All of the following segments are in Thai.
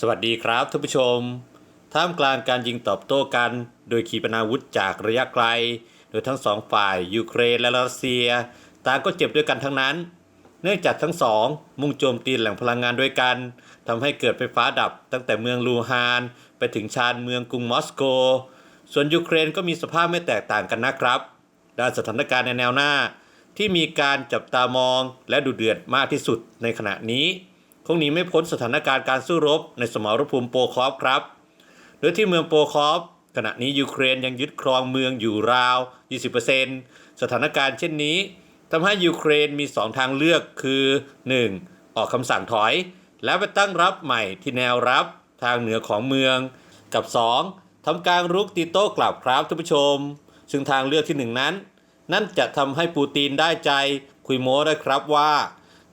สวัสดีครับท่านผู้ชม ท่ามกลางการยิงตอบโต้กัน โดยขีปนาวุธจากระยะไกล โดยทั้งสองฝ่ายยูเครนและรัสเซีย ต่างก็เจ็บด้วยกันทั้งนั้น เนื่องจากทั้งสอง มุ่งโจมตีแหล่งพลังงานด้วยกันทำให้เกิดไฟฟ้าดับตั้งแต่เมืองลูฮาน ไปถึงชานเมืองกรุงมอสโก ส่วนยูเครนก็มีสภาพไม่แตกต่างกันนะครับ ด้านสถานการณ์ในแนวหน้า ที่มีการจับตามองและดุเดือดมากที่สุดในขณะนี้ คงหนีไม่พ้นสถานการณ์การสู้รบในสมรภูมิโปคอฟครับ โดยที่เมืองโปคอฟขณะนี้ยูเครนยังยึดครองเมืองอยู่ราว 20%สถานการณ์เช่นนี้ทำให้ยูเครนมี 2 ทางเลือกคือ 1. ออกคำสั่งถอย แล้วไปตั้งรับใหม่ที่แนวรับทางเหนือของเมือง กับ 2. ทำการรุกตีโต้กลับครับท่านผู้ชม ซึ่งทางเลือกที่หนึ่งนั้น นั่นจะทำให้ปูตินได้ใจคุยโม้ได้ครับว่า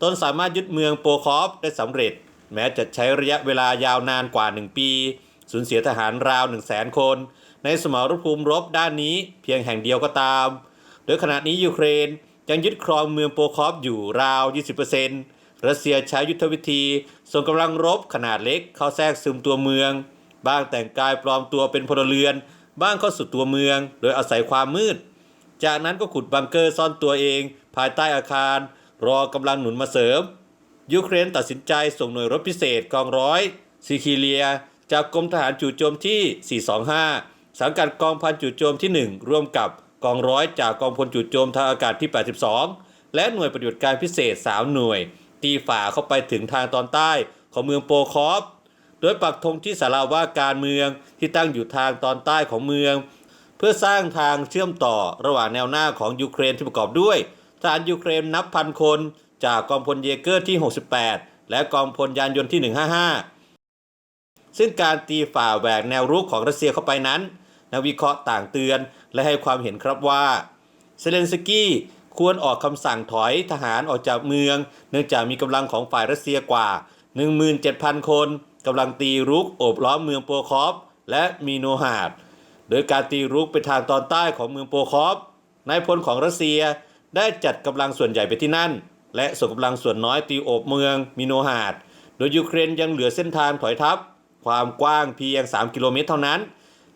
ตนสามารถยึดเมืองโปคอฟได้สำเร็จ แม้จะใช้ระยะเวลายาวนานกว่า 1 ปี สูญเสียทหารราว 1 0 0 0 0 0 คน ในสมรภูมิรบด้านนี้เพียงแห่งเดียวก็ตาม โดยขณะนี้ยูเครนยังยึดครองเมืองโปคอฟอยู่ราว 20%รัสเซียใช้ยุทธวิธีส่งกำลังรบขนาดเล็กเข้าแทรกซึมตัวเมือง บ้างแต่งกายปลอมตัวเป็นพลเรือน บ้างเข้าสู่ตัวเมือง โดยอาศัยความมืด จากนั้นก็ขุดบังเกอร์ซ่อนตัวเอง ภายใต้อาคาร รอกำลังหนุนมาเสริม ยูเครนตัดสินใจส่งหน่วยรบพิเศษกองร้อยซิคิเลีย จากกรมทหารจู่โจมที่ 425 สังกัดกองพันจู่โจมที่ 1 ร่วมกับกองร้อยจากกองพลจู่โจมทางอากาศที่ 82 และหน่วยปฏิบัติการพิเศษ 3 หน่วย ตีฝ่าเข้าไปถึงทางตอนใต้ของเมืองโปคอฟโดยปักธงที่สาราว่าการเมืองที่ตั้งอยู่ทางตอนใต้ของเมือง เพื่อสร้างทางเชื่อมต่อระหว่างแนวหน้าของยูเครนที่ประกอบด้วย ทหารยูเครนนับพันคน จากกองพลเยเกอร์ที่ 68 และกองพลยานยนต์ที่ 155 ซึ่งการตีฝ่าแหวกแนวรุกของรัสเซียเข้าไปนั้น นักวิเคราะห์ต่างเตือนและให้ความเห็นครับว่าเซเลนสกี้ควรออกคำสั่งถอยทหารออกจากเมือง เนื่องจากมีกำลังของฝ่ายรัสเซียกว่า 17,000 คนกำลังตีรุกโอบล้อมเมืองโปคอฟและมีโนฮาด โดยการตีรุกไปทางตอนใต้ของเมืองโปคอฟนายพลของรัสเซีย ได้จัดกำลังส่วนใหญ่ไปที่นั่น และส่งกำลังส่วนน้อยตีโอบเมืองมิโนฮาด โดยยูเครนยังเหลือเส้นทางถอยทัพ ความกว้างเพียง 3 กิโลเมตรเท่านั้น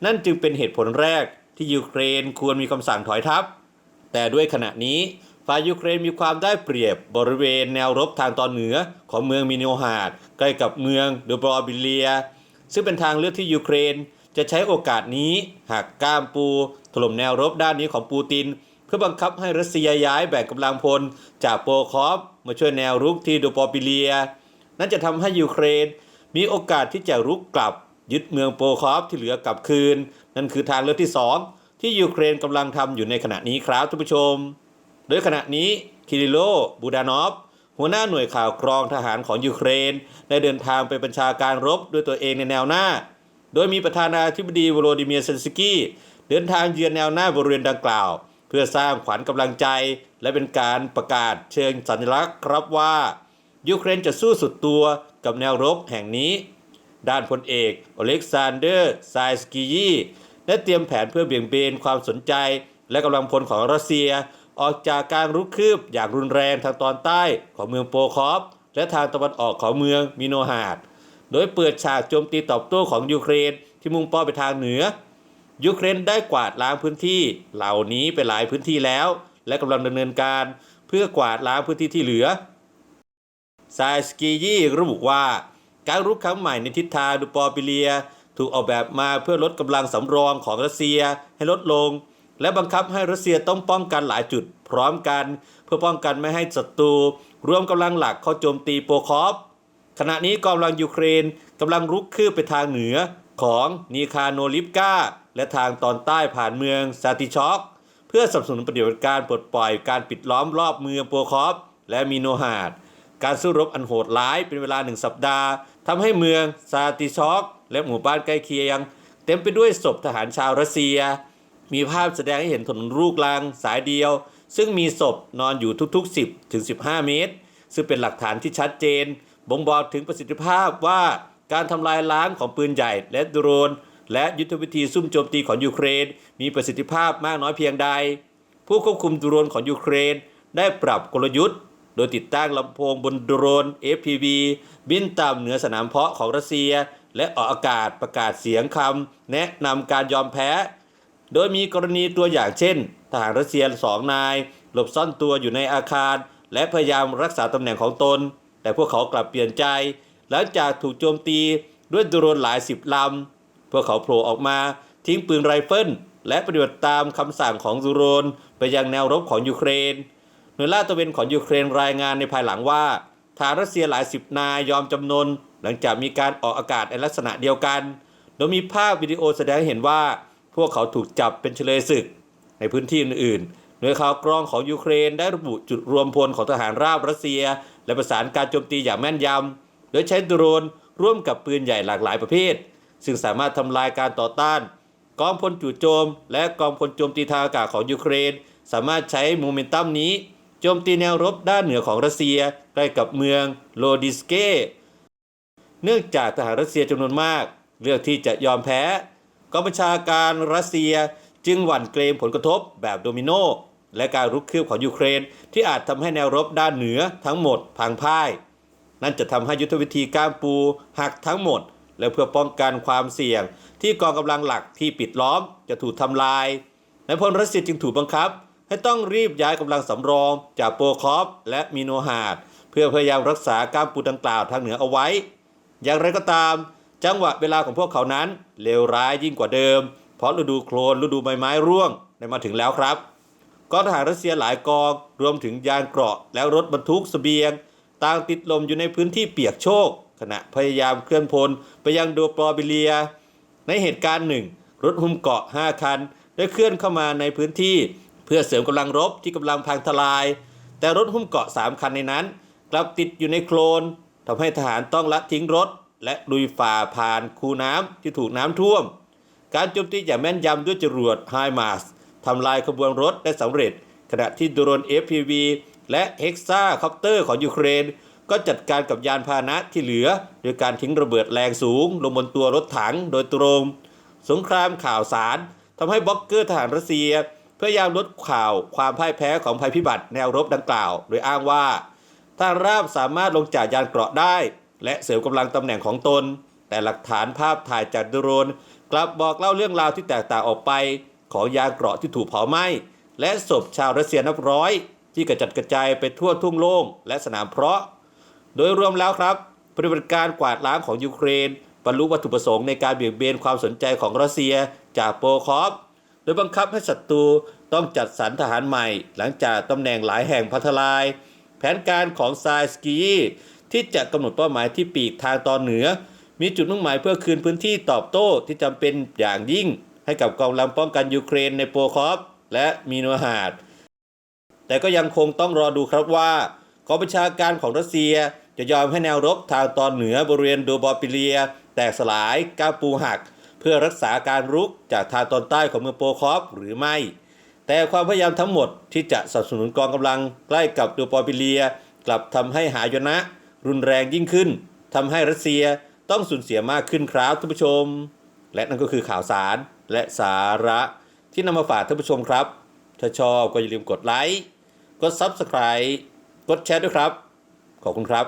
นั่นจึงเป็นเหตุผลแรกที่ยูเครนควรมีคำสั่งถอยทัพ แต่ด้วยขณะนี้ฝ่ายยูเครนมีความได้เปรียบบริเวณแนวรบทางตอนเหนือของเมืองมิโนฮาดใกล้กับเมืองเดบรอบิเลีย ซึ่งเป็นทางเลือกที่ยูเครนจะใช้โอกาสนี้หากก้ามปูถล่มแนวรบด้านนี้ของปูติน เพื่อบังคับให้รัสเซียย้ายแบ่งกำลังพล จากโปคอฟมาช่วยแนวรุกที่โดปอปิเลีย นั่นจะทำให้ยูเครน มีโอกาสที่จะรุกกลับ ยึดเมืองโปคอฟที่เหลือกลับคืน นั่นคือทางเลือกที่สองที่ยูเครนกำลังทำอยู่ในขณะนี้ครับท่านผู้ชม โดยขณะนี้คิริโลบูดานอฟหัวหน้าหน่วยข่าวกรองทหารของยูเครน ได้เดินทางไปบัญชาการรบด้วยตัวเองในแนวหน้า โดยมีประธานาธิบดีวโลดิเมียร์เซนสกี้เดินทางเยือนแนวหน้าบริเวณดังกล่าว เพื่อสร้างขวัญกำลังใจ และเป็นการประกาศเชิงสัญลักษณ์ครับว่า ยูเครนจะสู้สุดตัวกับแนวรบแห่งนี้ ด้านพลเอกอเล็กซานเดอร์ไซสกียีได้เตรียมแผนเพื่อเบี่ยงเบนความสนใจ และกำลังพลของรัสเซีย ออกจากการรุกคืบอย่างรุนแรงทางตอนใต้ของเมืองโปคอฟและทางตะวันออกของเมืองมิโนฮาด โดยเปิดฉากโจมตีตอบโต้ของยูเครนที่มุ่งเป้าไปทางเหนือ ยูเครนได้กวาดล้างพื้นที่ เหล่านี้ไปหลายพื้นที่แล้ว และกำลังดำเนินการเพื่อกวาดล้างพื้นที่ที่เหลือซายสกียี่ระบุว่า การรุกครั้งใหม่ในทิศทางดูปอปิเลีย ถูกออกแบบมาเพื่อลดกำลังสำรองของรัสเซียให้ลดลง และบังคับให้รัสเซียต้องป้องกันหลายจุดพร้อมกัน เพื่อป้องกันไม่ให้ศัตรูรวมกำลังหลักเข้าโจมตีโปคอฟขณะนี้กองกำลังยูเครนกำลังรุกคืบไปทางเหนือของนีคาโนลิฟกา และทางตอนใต้ผ่านเมืองซาติช็อก เพื่อสนับสนุนปฏิบัติการปลดปล่อยการปิดล้อมรอบเมืองโปคอฟและมิโนฮาดการสู้รบอันโหดร้ายเป็นเวลาหนึ่งสัปดาห์ทำให้เมืองซาติช็อกและหมู่บ้านใกล้เคียง เต็มไปด้วยศพทหารชาวรัสเซีย มีภาพแสดงให้เห็นถนนลูกลังสายเดียว ซึ่งมีศพนอนอยู่ทุกๆ 10ถึง15 เมตร ซึ่งเป็นหลักฐานที่ชัดเจน บ่งบอกถึงประสิทธิภาพว่าการทำลายล้างของปืนใหญ่และโดรน และยุทธวิธีซุ่มโจมตีของยูเครน มีประสิทธิภาพมากน้อยเพียงใด ผู้ควบคุมโดรนของยูเครน ได้ปรับกลยุทธ์ โดยติดตั้งลำโพงบนโดรน FPV บินต่ำเหนือสนามเพาะของรัสเซีย และออกอากาศประกาศเสียงคำแนะนำการยอมแพ้ โดยมีกรณีตัวอย่างเช่น ทหารรัสเซียสองนาย หลบซ่อนตัวอยู่ในอาคาร และพยายามรักษาตำแหน่งของตน แต่พวกเขากลับเปลี่ยนใจ หลังจากถูกโจมตีด้วยโดรนหลายสิบลำ พวกเขาโผล่ออกมาทิ้งปืนไรเฟิลและปฏิบัติตามคำสั่งของซูโรน ไปยังแนวรบของยูเครนหน่วยลาดตระเวนของยูเครนรายงานในภายหลังว่าทหารรัสเซียหลายสิบนายยอมจำนน หลังจากมีการออกอากาศในลักษณะเดียวกัน โดยมีภาพวิดีโอแสดงเห็นว่า พวกเขาถูกจับเป็นเฉลยศึก ในพื้นที่อื่นๆหน่วยข่าวกรองของยูเครนได้ระบุจุดรวมพลของทหารราบรัสเซีย และประสานการโจมตีอย่างแม่นยำโดยใช้โดรนร่วมกับปืนใหญ่หลากหลายประเภท ซึ่งสามารถทำลายการต่อต้าน กองพลจู่โจม และกองพลโจมตีทางอากาศของยูเครน สามารถใช้โมเมนตัมนี้โจมตีแนวรบด้านเหนือของรัสเซียใกล้กับเมืองโลดิสเกเนื่องจากทหารรัสเซียจำนวนมาก เลือกที่จะยอมแพ้กองบัญชาการรัสเซียจึงหวั่นเกรงผลกระทบแบบโดมิโนและการรุกคืบของยูเครน ที่อาจทำให้แนวรบด้านเหนือทั้งหมดพังพ่าย นั่นจะทำให้ยุทธวิธีก้ามปูหักทั้งหมด และเพื่อป้องกันความเสี่ยง ที่กองกำลังหลักที่ปิดล้อมจะถูกทำลายนายพลรัสเซียจึงถูกบังคับ ให้ต้องรีบย้ายกำลังสำรองจากโปคอฟและมิโนฮาดเพื่อพยายามรักษาก้ามปูดังกล่าวทางเหนือเอาไว้ อย่างไรก็ตาม จังหวะเวลาของพวกเขานั้นเลวร้ายยิ่งกว่าเดิม เพราะฤดูโคลนฤดูใบไม้ร่วงได้มาถึงแล้วครับกองทหารรัสเซียหลายกองรวมถึงยานเกราะและรถบรรทุกสเสบียง ต่างติดลมอยู่ในพื้นที่เปียกโชก ขณะพยายามเคลื่อนพลไปยังโดปลอบิเลีย ในเหตุการณ์หนึ่ง รถหุ้มเกาะ 5 คัน ได้เคลื่อนเข้ามาในพื้นที่ เพื่อเสริมกำลังรบที่กำลังพังทลาย แต่รถหุ้มเกาะ 3 คันในนั้น กลับติดอยู่ในโคลนทำให้ทหารต้องละทิ้งรถ และลุยฝ่าผ่านคูน้ำที่ถูกน้ำท่วม การโจมตีอย่างแม่นยำด้วยจรวดไฮมาสทำลายขบวนรถได้สำเร็จ ขณะที่โดรน FPV และเฮกซาคอปเตอร์ของยูเครน ก็จัดการกับยานพาหนะที่เหลือโดยการทิ้งระเบิดแรงสูง ลงบนตัวรถถังโดยตรง สงครามข่าวสารทำให้บล็อกเกอร์ทหารรัสเซีย พยายามลดข่าวความพ่ายแพ้ของภัยพิบัติแนวรบดังกล่าว โดยอ้างว่าทหารราบสามารถลงจากยานเกราะได้ และเสริมกำลังตำแหน่งของตน แต่หลักฐานภาพถ่ายจากโดรนกลับบอกเล่าเรื่องราวที่แตกต่างออกไป ของยานเกราะที่ถูกเผาไหม้และศพชาวรัสเซียนับร้อย ที่กระจัดกระจายไปทั่วทุ่งโล่งและสนามเพาะ โดยรวมแล้วครับ ปฏิบัติการกวาดล้างของยูเครน บรรลุวัตถุประสงค์ในการเบี่ยงเบนความสนใจของรัสเซียจากโปคอฟโดยบังคับให้ศัตรูต้องจัดสรรทหารใหม่ หลังจากตำแหน่งหลายแห่งพัทลาย แผนการของซายสกีที่จะกำหนดเป้าหมายที่ปีกทางตอนเหนือ มีจุดมุ่งหมายเพื่อคืนพื้นที่ตอบโต้ที่จำเป็นอย่างยิ่ง ให้กับกองกำลังป้องกันยูเครนในโปคอฟและมีโนฮาดแต่ก็ยังคงต้องรอดูครับว่ากองบัญชาการของรัสเซีย จะยอมให้แนวรบทางตอนเหนือบริเวณโดบอปิเลีย แตกสลายก้าปูหัก เพื่อรักษาการรุกจากทางตอนใต้ของเมืองโปคอฟหรือไม่ แต่ความพยายามทั้งหมดที่จะสนับสนุนกองกำลังใกล้กับโดบอปิเลีย กลับทำให้หายนะ รุนแรงยิ่งขึ้นทำให้รัสเซียต้องสูญเสียมากขึ้นครับท่านผู้ชม และนั่นก็คือข่าวสารและสาระที่นำมาฝากท่านผู้ชมครับ ถ้าชอบก็อย่าลืมกดไลค์ กด Subscribe กดแชร์ด้วยครับ ขอบคุณครับ